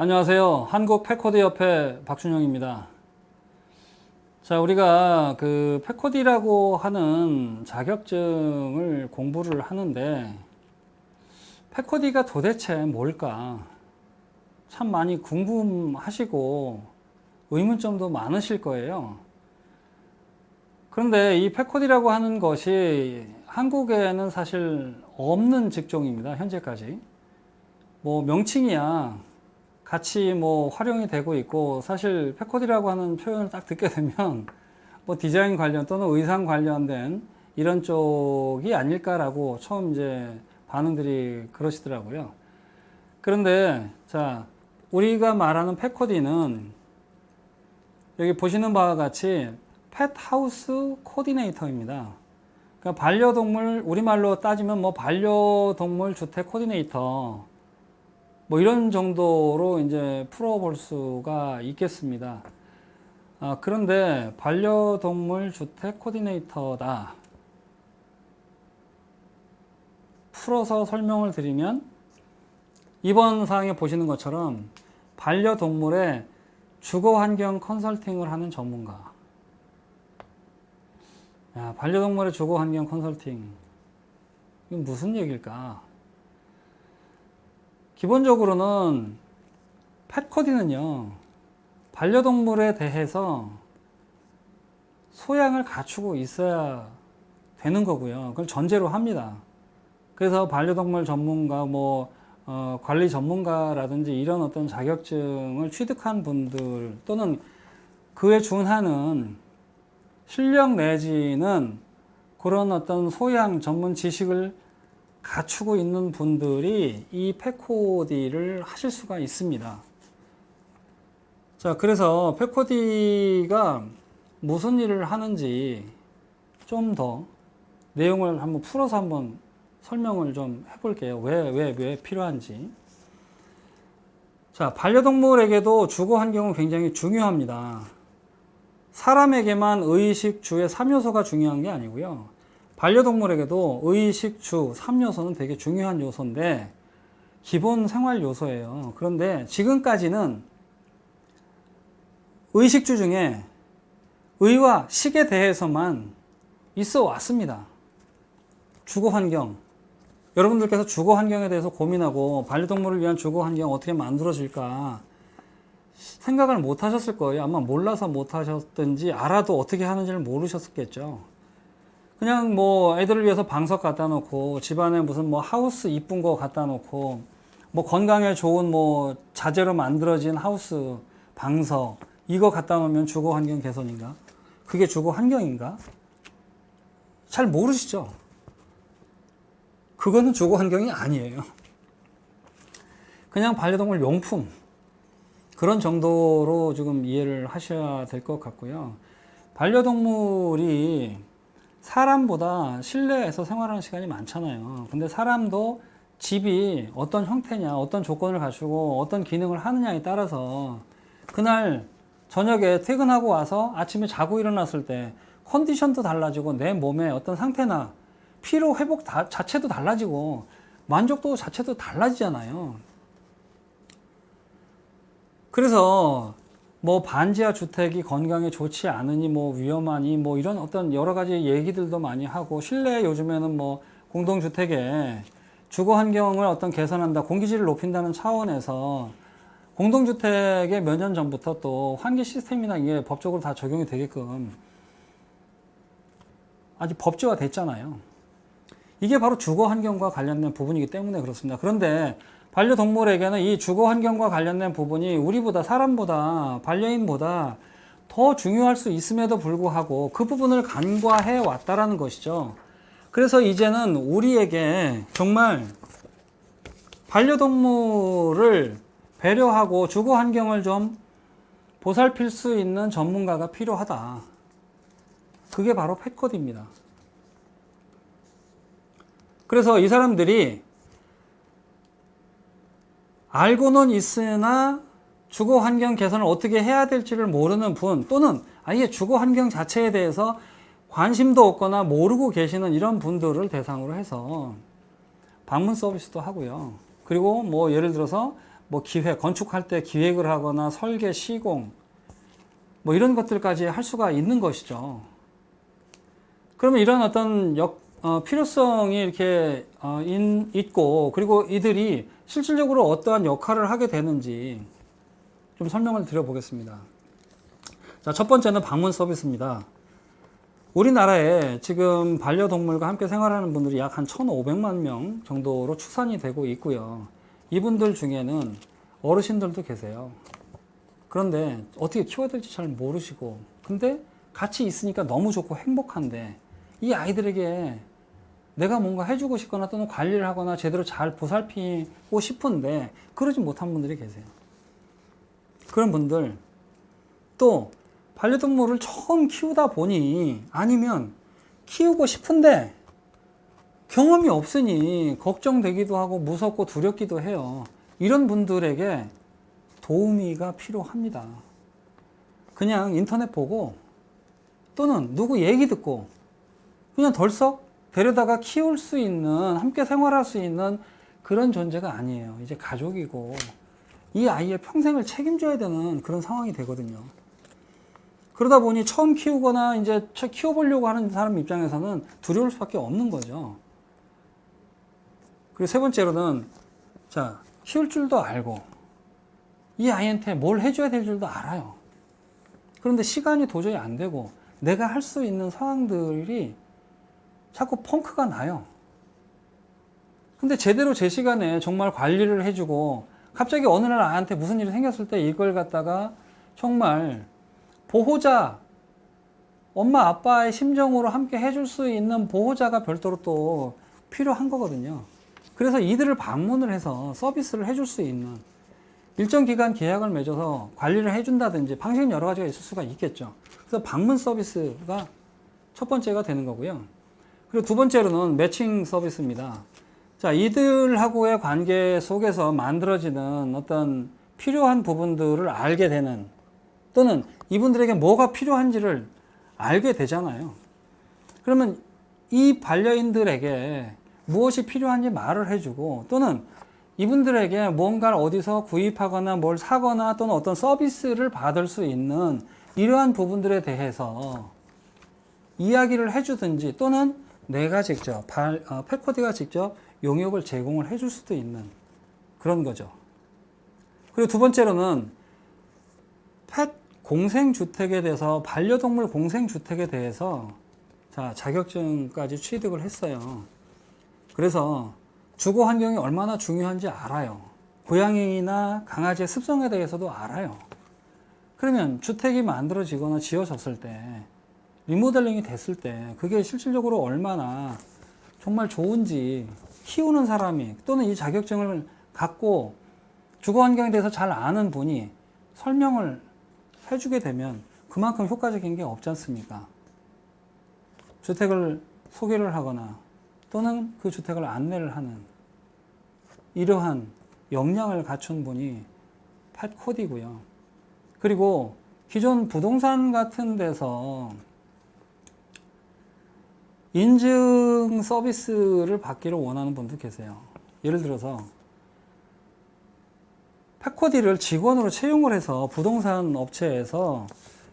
안녕하세요. 한국 패코디 협회 박준영입니다. 자, 우리가 그 패코디라고 하는 자격증을 공부를 하는데 패코디가 도대체 뭘까? 참 많이 궁금하시고 의문점도 많으실 거예요. 그런데 이 패코디라고 하는 것이 한국에는 사실 없는 직종입니다. 현재까지. 뭐 명칭이야 같이 뭐 활용이 되고 있고 사실 패코디라고 하는 표현을 딱 듣게 되면 뭐 디자인 관련 또는 의상 관련된 이런 쪽이 아닐까라고 처음 이제 반응들이 그러시더라고요. 그런데 자 우리가 말하는 패코디는 여기 보시는 바와 같이 펫하우스 코디네이터입니다. 그러니까 반려동물 우리말로 따지면 뭐 반려동물 주택 코디네이터 뭐 이런 정도로 이제 풀어볼 수가 있겠습니다. 아, 그런데 반려동물 주택 코디네이터다. 풀어서 설명을 드리면 이번 사항에 보시는 것처럼 반려동물의 주거 환경 컨설팅을 하는 전문가. 야, 반려동물의 주거 환경 컨설팅. 이건 무슨 얘기일까? 기본적으로는 펫코디는요, 반려동물에 대해서 소양을 갖추고 있어야 되는 거고요. 그걸 전제로 합니다. 그래서 반려동물 전문가, 뭐, 어, 관리 전문가라든지 이런 어떤 자격증을 취득한 분들 또는 그에 준하는 실력 내지는 그런 어떤 소양 전문 지식을 갖추고 있는 분들이 이 패코디를 하실 수가 있습니다. 자, 그래서 패코디가 무슨 일을 하는지 좀 더 내용을 한번 풀어서 한번 설명을 좀 해볼게요. 왜, 왜, 왜 필요한지. 자, 반려동물에게도 주거 환경은 굉장히 중요합니다. 사람에게만 의식, 주의 3요소가 중요한 게 아니고요. 반려동물에게도 의식, 주, 3요소는 되게 중요한 요소인데, 기본 생활 요소예요. 그런데 지금까지는 의식주 중에 의와 식에 대해서만 있어 왔습니다. 주거 환경. 여러분들께서 주거 환경에 대해서 고민하고 반려동물을 위한 주거 환경 어떻게 만들어질까 생각을 못 하셨을 거예요. 아마 몰라서 못 하셨든지 알아도 어떻게 하는지를 모르셨겠죠. 그냥 뭐 애들을 위해서 방석 갖다 놓고 집안에 무슨 뭐 하우스 이쁜 거 갖다 놓고 뭐 건강에 좋은 뭐 자재로 만들어진 하우스 방석 이거 갖다 놓으면 주거 환경 개선인가? 그게 주거 환경인가? 잘 모르시죠? 그거는 주거 환경이 아니에요. 그냥 반려동물 용품 그런 정도로 지금 이해를 하셔야 될 것 같고요. 반려동물이 사람보다 실내에서 생활하는 시간이 많잖아요. 근데 사람도 집이 어떤 형태냐, 어떤 조건을 갖추고 어떤 기능을 하느냐에 따라서 그날 저녁에 퇴근하고 와서 아침에 자고 일어났을 때 컨디션도 달라지고 내 몸의 어떤 상태나 피로 회복 다, 자체도 달라지고 만족도 자체도 달라지잖아요. 그래서 뭐 반지하 주택이 건강에 좋지 않으니 뭐 위험하니 뭐 이런 어떤 여러 가지 얘기들도 많이 하고 실내 요즘에는 뭐 공동 주택에 주거 환경을 어떤 개선한다, 공기질을 높인다는 차원에서 공동 주택에 몇 년 전부터 또 환기 시스템이나 이게 법적으로 다 적용이 되게끔 아직 법제화 됐잖아요. 이게 바로 주거 환경과 관련된 부분이기 때문에 그렇습니다. 그런데 반려동물에게는 이 주거 환경과 관련된 부분이 우리보다 사람보다 반려인보다 더 중요할 수 있음에도 불구하고 그 부분을 간과해 왔다라는 것이죠. 그래서 이제는 우리에게 정말 반려동물을 배려하고 주거 환경을 좀 보살필 수 있는 전문가가 필요하다. 그게 바로 펫코디입니다. 그래서 이 사람들이 알고는 있으나 주거 환경 개선을 어떻게 해야 될지를 모르는 분 또는 아예 주거 환경 자체에 대해서 관심도 없거나 모르고 계시는 이런 분들을 대상으로 해서 방문 서비스도 하고요. 그리고 뭐 예를 들어서 뭐 기획, 건축할 때 기획을 하거나 설계, 시공, 뭐 이런 것들까지 할 수가 있는 것이죠. 그러면 이런 어떤 역, 어, 필요성이 이렇게 어, 인, 있고 그리고 이들이 실질적으로 어떠한 역할을 하게 되는지 좀 설명을 드려보겠습니다. 자, 첫 번째는 방문 서비스입니다. 우리나라에 지금 반려동물과 함께 생활하는 분들이 약 한 1,500만 명 정도로 추산이 되고 있고요. 이분들 중에는 어르신들도 계세요. 그런데 어떻게 키워야 될지 잘 모르시고, 근데 같이 있으니까 너무 좋고 행복한데, 이 아이들에게 내가 뭔가 해주고 싶거나 또는 관리를 하거나 제대로 잘 보살피고 싶은데, 그러지 못한 분들이 계세요. 그런 분들, 또 반려동물을 처음 키우다 보니 아니면 키우고 싶은데 경험이 없으니 걱정되기도 하고 무섭고 두렵기도 해요. 이런 분들에게 도우미가 필요합니다. 그냥 인터넷 보고 또는 누구 얘기 듣고 그냥 덜썩 데려다가 키울 수 있는 함께 생활할 수 있는 그런 존재가 아니에요. 이제 가족이고 이 아이의 평생을 책임져야 되는 그런 상황이 되거든요. 그러다 보니 처음 키우거나 이제 키워보려고 하는 사람 입장에서는 두려울 수밖에 없는 거죠. 그리고 세 번째로는 자 키울 줄도 알고 이 아이한테 뭘 해줘야 될 줄도 알아요. 그런데 시간이 도저히 안 되고 내가 할 수 있는 상황들이 자꾸 펑크가 나요. 근데 제대로 제 시간에 정말 관리를 해주고 갑자기 어느 날 아이한테 무슨 일이 생겼을 때 이걸 갖다가 정말 보호자, 엄마 아빠의 심정으로 함께 해줄 수 있는 보호자가 별도로 또 필요한 거거든요. 그래서 이들을 방문을 해서 서비스를 해줄 수 있는 일정 기간 계약을 맺어서 관리를 해준다든지 방식은 여러 가지가 있을 수가 있겠죠. 그래서 방문 서비스가 첫 번째가 되는 거고요. 그리고 두 번째로는 매칭 서비스입니다. 자, 이들하고의 관계 속에서 만들어지는 어떤 필요한 부분들을 알게 되는 또는 이분들에게 뭐가 필요한지를 알게 되잖아요. 그러면 이 반려인들에게 무엇이 필요한지 말을 해주고 또는 이분들에게 뭔가를 어디서 구입하거나 뭘 사거나 또는 어떤 서비스를 받을 수 있는 이러한 부분들에 대해서 이야기를 해주든지 또는 내가 직접, 발, 어, 패코디가 직접 용역을 제공을 해줄 수도 있는 그런 거죠. 그리고 두 번째로는 펫 공생주택에 대해서 반려동물 공생주택에 대해서 자 자격증까지 취득을 했어요. 그래서 주거 환경이 얼마나 중요한지 알아요. 고양이나 강아지의 습성에 대해서도 알아요. 그러면 주택이 만들어지거나 지어졌을 때 리모델링이 됐을 때 그게 실질적으로 얼마나 정말 좋은지 키우는 사람이 또는 이 자격증을 갖고 주거 환경에 대해서 잘 아는 분이 설명을 해주게 되면 그만큼 효과적인 게 없지 않습니까? 주택을 소개를 하거나 또는 그 주택을 안내를 하는 이러한 역량을 갖춘 분이 팻코디고요. 그리고 기존 부동산 같은 데서 인증 서비스를 받기를 원하는 분도 계세요. 예를 들어서 패코디를 직원으로 채용을 해서 부동산 업체에서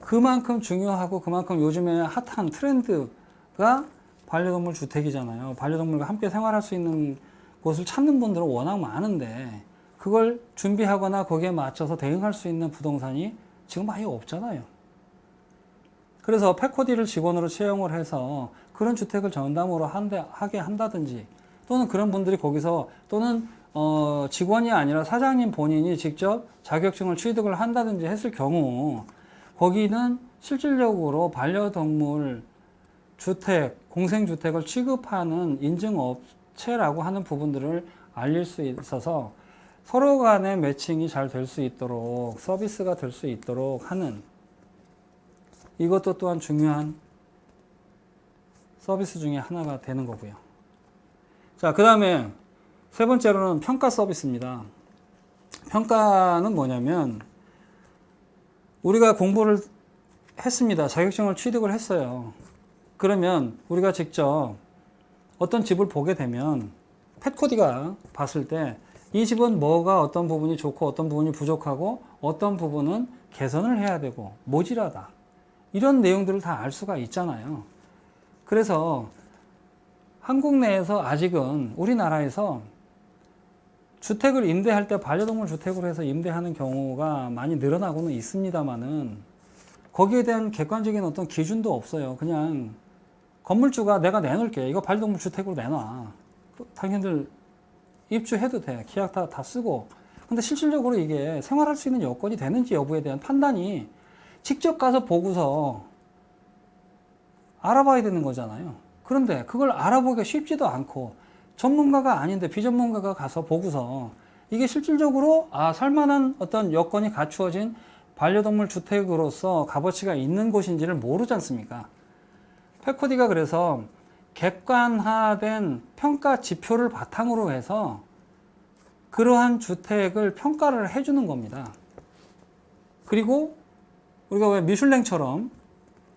그만큼 중요하고 그만큼 요즘에 핫한 트렌드가 반려동물 주택이잖아요. 반려동물과 함께 생활할 수 있는 곳을 찾는 분들은 워낙 많은데 그걸 준비하거나 거기에 맞춰서 대응할 수 있는 부동산이 지금 아예 없잖아요. 그래서 패코디를 직원으로 채용을 해서 그런 주택을 전담으로 한다, 하게 한다든지 또는 그런 분들이 거기서 또는 어, 직원이 아니라 사장님 본인이 직접 자격증을 취득을 한다든지 했을 경우 거기는 실질적으로 반려동물 주택, 공생주택을 취급하는 인증업체라고 하는 부분들을 알릴 수 있어서 서로 간의 매칭이 잘 될 수 있도록 서비스가 될 수 있도록 하는 이것도 또한 중요한 서비스 중에 하나가 되는 거고요. 자, 그 다음에 세 번째로는 평가 서비스입니다. 평가는 뭐냐면 우리가 공부를 했습니다. 자격증을 취득을 했어요. 그러면 우리가 직접 어떤 집을 보게 되면 펫코디가 봤을 때 이 집은 뭐가 어떤 부분이 좋고 어떤 부분이 부족하고 어떤 부분은 개선을 해야 되고 모질하다. 이런 내용들을 다 알 수가 있잖아요. 그래서 한국 내에서 아직은 우리나라에서 주택을 임대할 때 반려동물 주택으로 해서 임대하는 경우가 많이 늘어나고는 있습니다만은 거기에 대한 객관적인 어떤 기준도 없어요. 그냥 건물주가 내가 내놓을게. 이거 반려동물 주택으로 내놔. 당신들 입주해도 돼. 계약 다, 다 쓰고. 근데 실질적으로 이게 생활할 수 있는 여건이 되는지 여부에 대한 판단이 직접 가서 보고서 알아봐야 되는 거잖아요. 그런데 그걸 알아보기가 쉽지도 않고 전문가가 아닌데 비전문가가 가서 보고서 이게 실질적으로 아 살만한 어떤 여건이 갖추어진 반려동물 주택으로서 값어치가 있는 곳인지를 모르지 않습니까? 페코디가 그래서 객관화된 평가 지표를 바탕으로 해서 그러한 주택을 평가를 해주는 겁니다. 그리고 우리가 왜 미슐랭처럼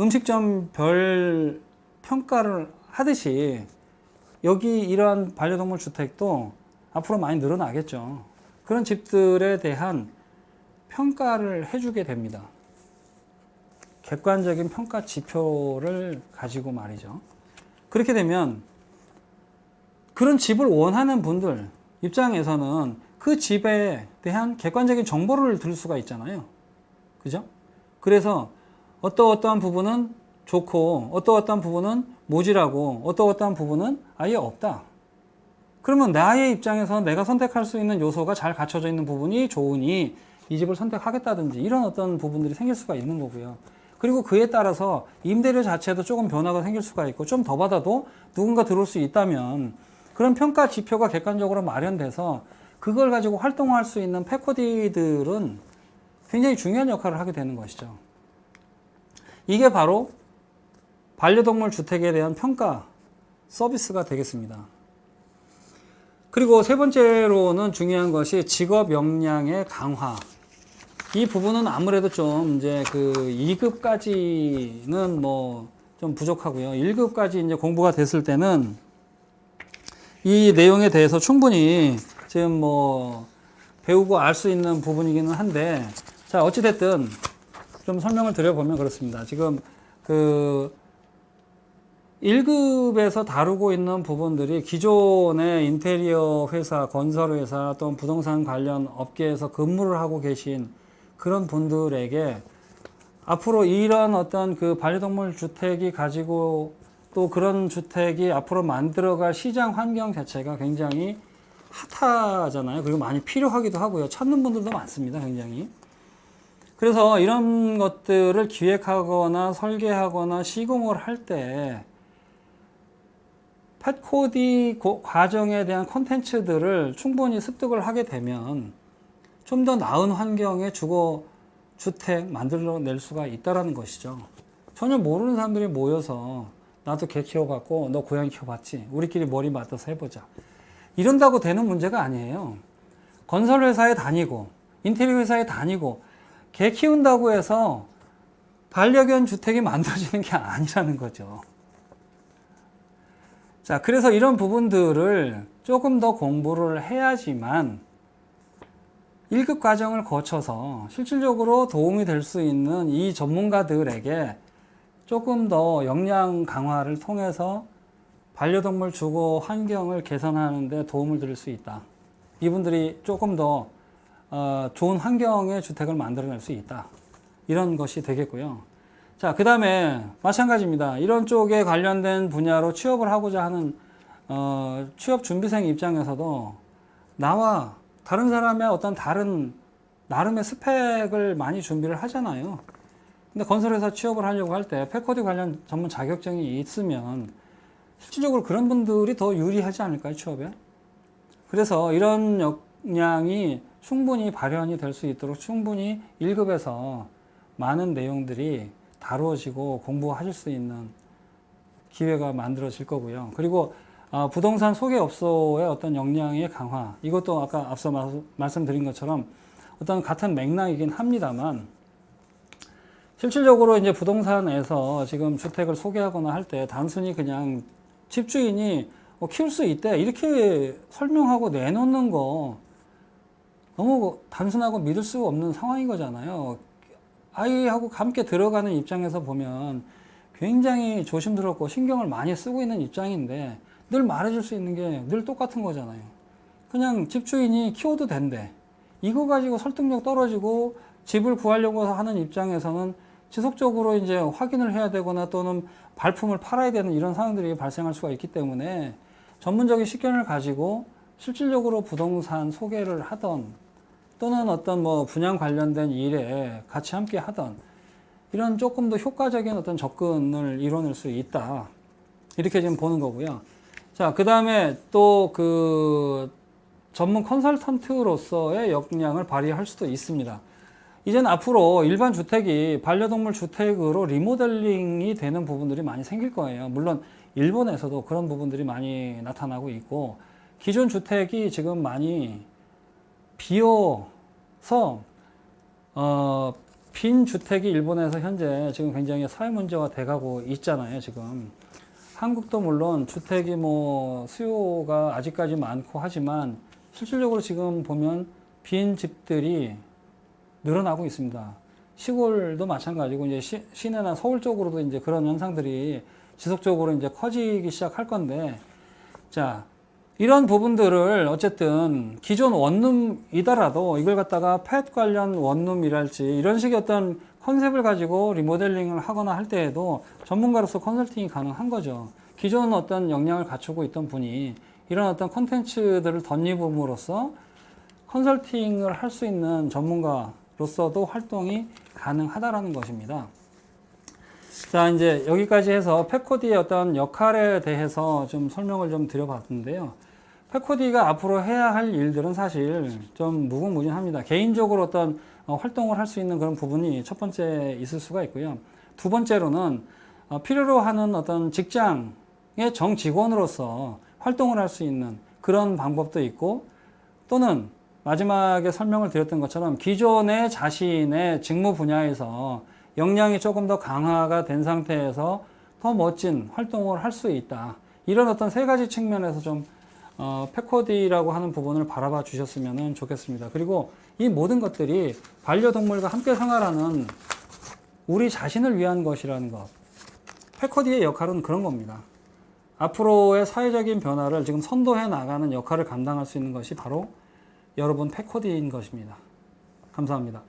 음식점 별 평가를 하듯이 여기 이러한 반려동물 주택도 앞으로 많이 늘어나겠죠. 그런 집들에 대한 평가를 해주게 됩니다. 객관적인 평가 지표를 가지고 말이죠. 그렇게 되면 그런 집을 원하는 분들 입장에서는 그 집에 대한 객관적인 정보를 들 수가 있잖아요. 그죠? 그래서 어떠어떠한 부분은 좋고 어떠어떠한 부분은 모질하고 어떠어떠한 부분은 아예 없다. 그러면 나의 입장에서 내가 선택할 수 있는 요소가 잘 갖춰져 있는 부분이 좋으니 이 집을 선택하겠다든지 이런 어떤 부분들이 생길 수가 있는 거고요. 그리고 그에 따라서 임대료 자체도 조금 변화가 생길 수가 있고 좀 더 받아도 누군가 들어올 수 있다면 그런 평가 지표가 객관적으로 마련돼서 그걸 가지고 활동할 수 있는 패코디들은 굉장히 중요한 역할을 하게 되는 것이죠. 이게 바로 반려동물 주택에 대한 평가 서비스가 되겠습니다. 그리고 세 번째로는 중요한 것이 직업 역량의 강화. 이 부분은 아무래도 좀 이제 그 2급까지는 뭐 좀 부족하고요. 1급까지 이제 공부가 됐을 때는 이 내용에 대해서 충분히 지금 뭐 배우고 알 수 있는 부분이기는 한데 자, 어찌됐든 좀 설명을 드려보면 그렇습니다. 지금 그 1급에서 다루고 있는 부분들이 기존의 인테리어 회사, 건설 회사 또는 부동산 관련 업계에서 근무를 하고 계신 그런 분들에게 앞으로 이런 어떤 그 반려동물 주택이 가지고 또 그런 주택이 앞으로 만들어갈 시장 환경 자체가 굉장히 핫하잖아요. 그리고 많이 필요하기도 하고요. 찾는 분들도 많습니다. 굉장히. 그래서 이런 것들을 기획하거나 설계하거나 시공을 할 때 펫코디 과정에 대한 컨텐츠들을 충분히 습득을 하게 되면 좀 더 나은 환경의 주거 주택 만들어낼 수가 있다라는 것이죠. 전혀 모르는 사람들이 모여서 나도 개 키워봤고 너 고양이 키워봤지 우리끼리 머리 맞춰서 해보자 이런다고 되는 문제가 아니에요. 건설 회사에 다니고 인테리어 회사에 다니고 개 키운다고 해서 반려견 주택이 만들어지는 게 아니라는 거죠. 자, 그래서 이런 부분들을 조금 더 공부를 해야지만 1급 과정을 거쳐서 실질적으로 도움이 될 수 있는 이 전문가들에게 조금 더 역량 강화를 통해서 반려동물 주거 환경을 개선하는 데 도움을 드릴 수 있다. 이분들이 조금 더 어, 좋은 환경의 주택을 만들어낼 수 있다. 이런 것이 되겠고요. 자, 그 다음에 마찬가지입니다. 이런 쪽에 관련된 분야로 취업을 하고자 하는 어, 취업 준비생 입장에서도 나와 다른 사람의 어떤 다른 나름의 스펙을 많이 준비를 하잖아요. 근데 건설회사 취업을 하려고 할 때 패커디 관련 전문 자격증이 있으면 실질적으로 그런 분들이 더 유리하지 않을까요, 취업에? 그래서 이런 역량이 충분히 발현이 될 수 있도록 충분히 1급에서 많은 내용들이 다루어지고 공부하실 수 있는 기회가 만들어질 거고요. 그리고 어, 부동산 소개업소의 어떤 역량의 강화 이것도 아까 앞서 마, 말씀드린 것처럼 어떤 같은 맥락이긴 합니다만 실질적으로 이제 부동산에서 지금 주택을 소개하거나 할 때 단순히 그냥 집주인이 어, 키울 수 있대 이렇게 설명하고 내놓는 거 너무 단순하고 믿을 수 없는 상황인 거잖아요. 아이하고 함께 들어가는 입장에서 보면 굉장히 조심스럽고 신경을 많이 쓰고 있는 입장인데 늘 말해줄 수 있는 게 늘 똑같은 거잖아요. 그냥 집주인이 키워도 된대. 이거 가지고 설득력 떨어지고 집을 구하려고 하는 입장에서는 지속적으로 이제 확인을 해야 되거나 또는 발품을 팔아야 되는 이런 상황들이 발생할 수가 있기 때문에 전문적인 식견을 가지고 실질적으로 부동산 소개를 하던 또는 어떤 뭐 분양 관련된 일에 같이 함께 하던 이런 조금 더 효과적인 어떤 접근을 이뤄낼 수 있다. 이렇게 지금 보는 거고요. 자, 그 다음에 또 그 전문 컨설턴트로서의 역량을 발휘할 수도 있습니다. 이제는 앞으로 일반 주택이 반려동물 주택으로 리모델링이 되는 부분들이 많이 생길 거예요. 물론 일본에서도 그런 부분들이 많이 나타나고 있고 기존 주택이 지금 많이 비어서 어, 빈 주택이 일본에서 현재 지금 굉장히 사회 문제가 돼가고 있잖아요. 지금 한국도 물론 주택이 뭐 수요가 아직까지 많고 하지만 실질적으로 지금 보면 빈 집들이 늘어나고 있습니다. 시골도 마찬가지고 이제 시, 시내나 서울 쪽으로도 이제 그런 현상들이 지속적으로 이제 커지기 시작할 건데 자 이런 부분들을 어쨌든 기존 원룸이더라도 이걸 갖다가 펫 관련 원룸이랄지 이런 식의 어떤 컨셉을 가지고 리모델링을 하거나 할 때에도 전문가로서 컨설팅이 가능한 거죠. 기존 어떤 역량을 갖추고 있던 분이 이런 어떤 콘텐츠들을 덧입음으로써 컨설팅을 할 수 있는 전문가로서도 활동이 가능하다라는 것입니다. 자, 이제 여기까지 해서 패코디의 어떤 역할에 대해서 좀 설명을 좀 드려봤는데요. 패코디가 앞으로 해야 할 일들은 사실 좀 무궁무진합니다. 개인적으로 어떤 어, 활동을 할 수 있는 그런 부분이 첫 번째 있을 수가 있고요. 두 번째로는 어, 필요로 하는 어떤 직장의 정 직원으로서 활동을 할 수 있는 그런 방법도 있고 또는 마지막에 설명을 드렸던 것처럼 기존의 자신의 직무 분야에서 역량이 조금 더 강화가 된 상태에서 더 멋진 활동을 할 수 있다. 이런 어떤 세 가지 측면에서 좀 어, 패코디라고 하는 부분을 바라봐 주셨으면 좋겠습니다. 그리고 이 모든 것들이 반려동물과 함께 생활하는 우리 자신을 위한 것이라는 것. 패코디의 역할은 그런 겁니다. 앞으로의 사회적인 변화를 지금 선도해 나가는 역할을 감당할 수 있는 것이 바로 여러분 패코디인 것입니다. 감사합니다.